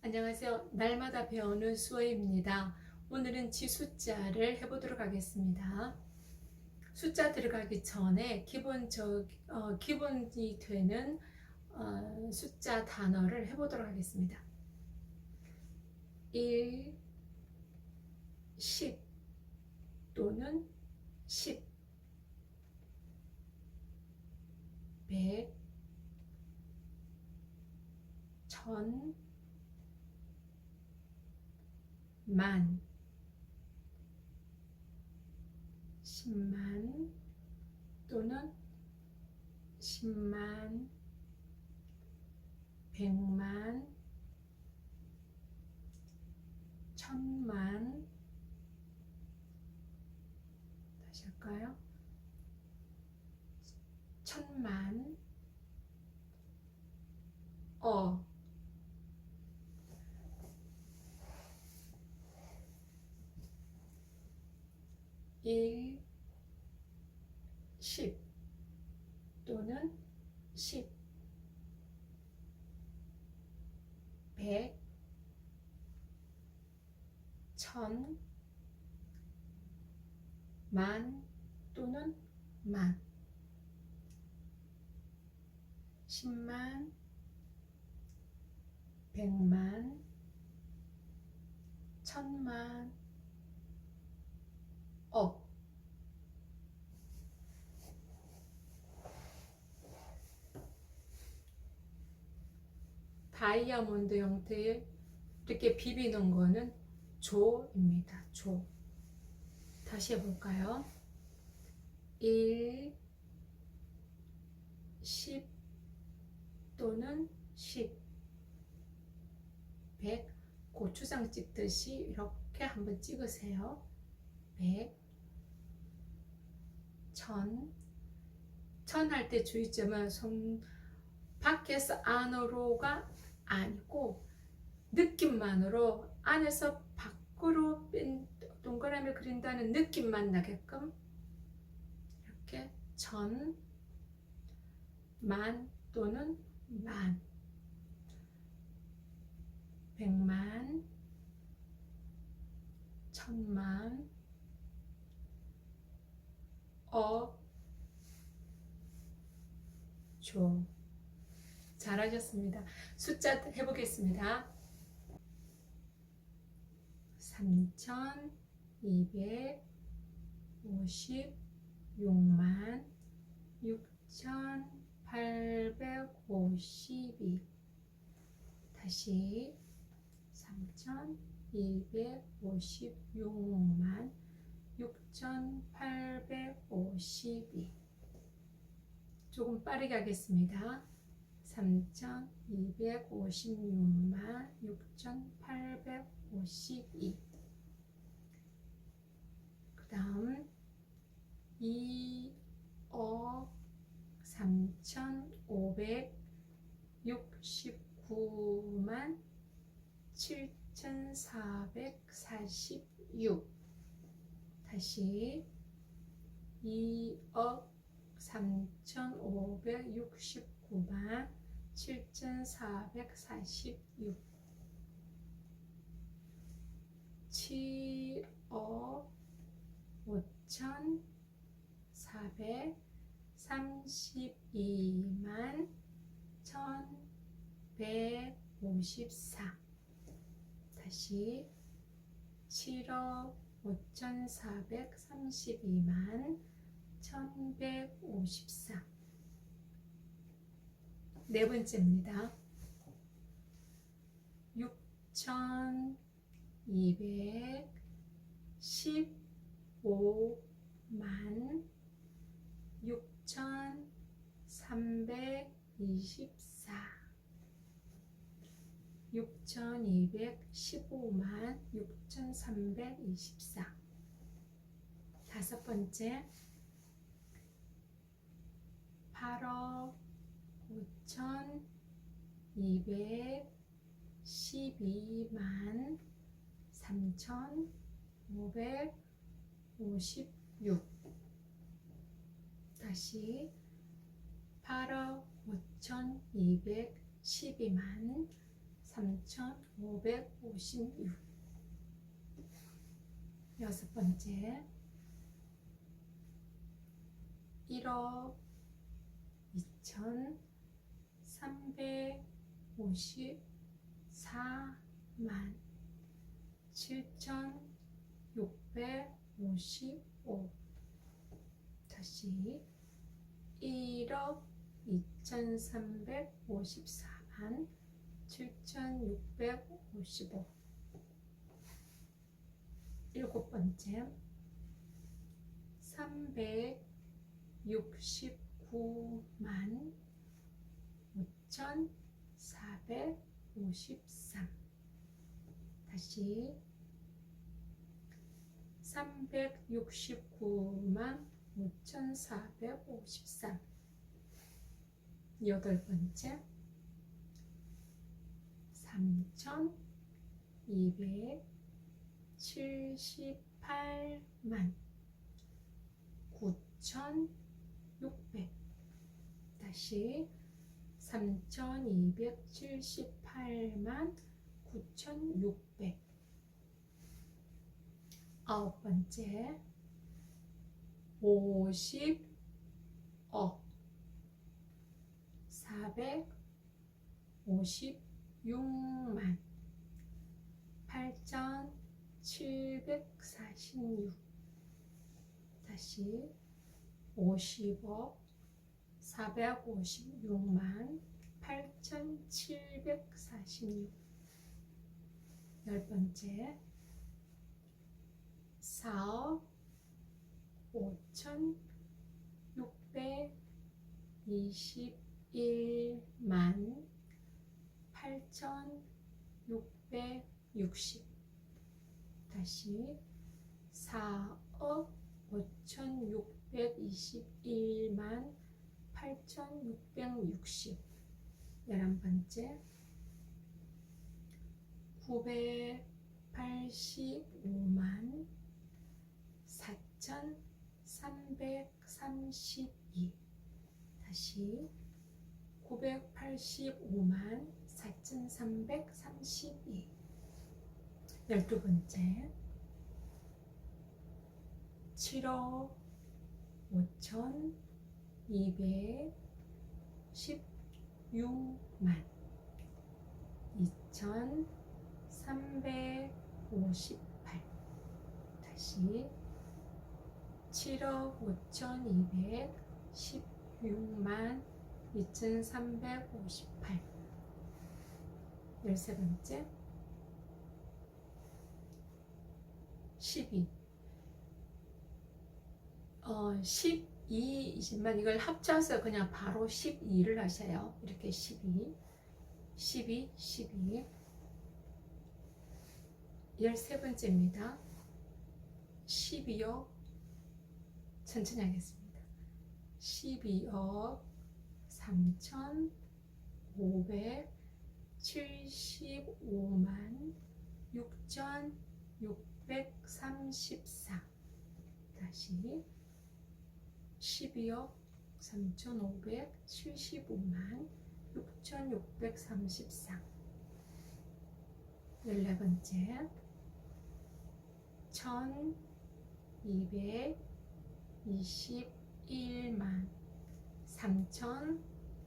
안녕하세요. 날마다 배우는 수호입니다. 오늘은 지숫자를 해보도록 하겠습니다. 숫자 들어가기 전에 기본적 어, 기본이 되는 어, 숫자 단어를 해보도록 하겠습니다. 1, 10 또는 10, 100, 1000, 만, 십만 또는 십만, 백만, 천만, 다시 할까요? 천만, 어, 일, 십 또는 십, 백, 천, 만 또는 만, 십만, 백만, 천만, 억. 다이아몬드 형태의 이렇게 비비는 거는 조입니다. 조. 다시 해볼까요? 1, 10 또는 10, 100 고추장 찍듯이 이렇게 한번 찍으세요. 100, 1000, 1000할때 주의점은 손 밖에서 안으로가 아니고 느낌만으로 안에서 밖으로 뺀 동그라미 그린다는 느낌만 나게끔 이렇게 천, 만 또는 만, 백만, 천만, 억, 조. 잘하셨습니다. 숫자 해보겠습니다. 3,256만 6,852 다시 3,256만 6,852 조금 빠르게 하겠습니다. 3,256만 6,852. 그 다음 2억 3,569만 7,446. 다시 2억 3,569만 7,446 7억 5,432만 1,154 다시 7억 5,432만 1,154네 번째입니다. 6,215만 6,324 6,215만 6,324 다섯 번째 8억 5,212만 3,556 다시 8억 5,212만 3,556 여섯 번째. 1억 2,354만 7,655 다시 1억 2,354만 7,655 일곱 번째. 369만 5,453 다시. 369만 5,453 여덟 번째 3,278만 9,600 다시 3,278만 9,600 아홉 번째 50억 456만. 8,746 다시 50억 456만 8,746 열 번째 4억 5,621만 8,660 다시 4억 5,621만 8,660 열한 번째 985만 4,332 다시 985만 4,332 열두 번째. 7억 5,216만 2,358 다시 7억 5,216만 2,358 열세 번째. 12 어, 12이지만 이걸 합쳐서 그냥 바로 12를 하셔요. 이렇게 12 12 12 열세 번째입니다. 12억 천천히 하겠습니다. 12억 3,575만 6,634 다시 12억 3,575만 6,634 14번째. 1,221만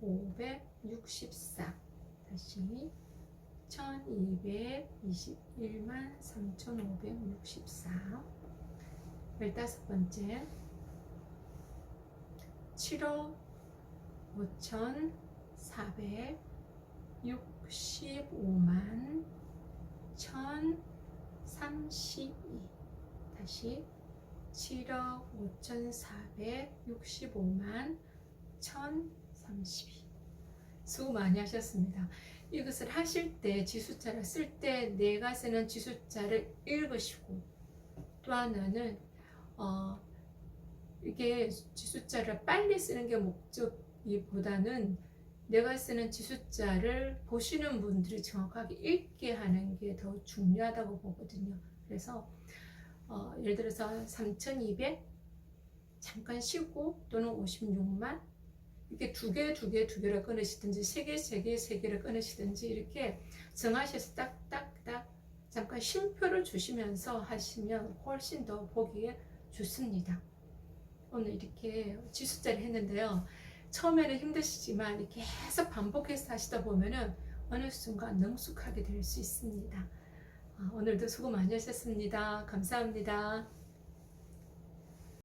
3,564 다시 1221만 3,564 열다섯 번째. 7억 5,465만 1,032 다시 7억 5,465만 1,032 수고 많이 하셨습니다. 이것을 하실 때 지수자를 쓸 때 내가 쓰는 지수자를 읽으시고 또 하나는 어, 이게 지수자를 빨리 쓰는 게 목적이보다는 내가 쓰는 지수자를 보시는 분들이 정확하게 읽게 하는 게 더 중요하다고 보거든요. 그래서 어, 예를 들어서 3,200 잠깐 쉬고 또는 56만 이렇게 두 개, 두 개, 두 개를 끊으시든지 세 개, 세 개, 세 개를 끊으시든지 이렇게 정하셔서 딱딱딱 잠깐 쉼표를 주시면서 하시면 훨씬 더 보기에 좋습니다. 오늘 이렇게 지수자를 했는데요. 처음에는 힘드시지만 이렇게 계속 반복해서 하시다 보면은 어느 순간 능숙하게 될 수 있습니다. 아, 오늘도 수고 많이 하셨습니다. 감사합니다.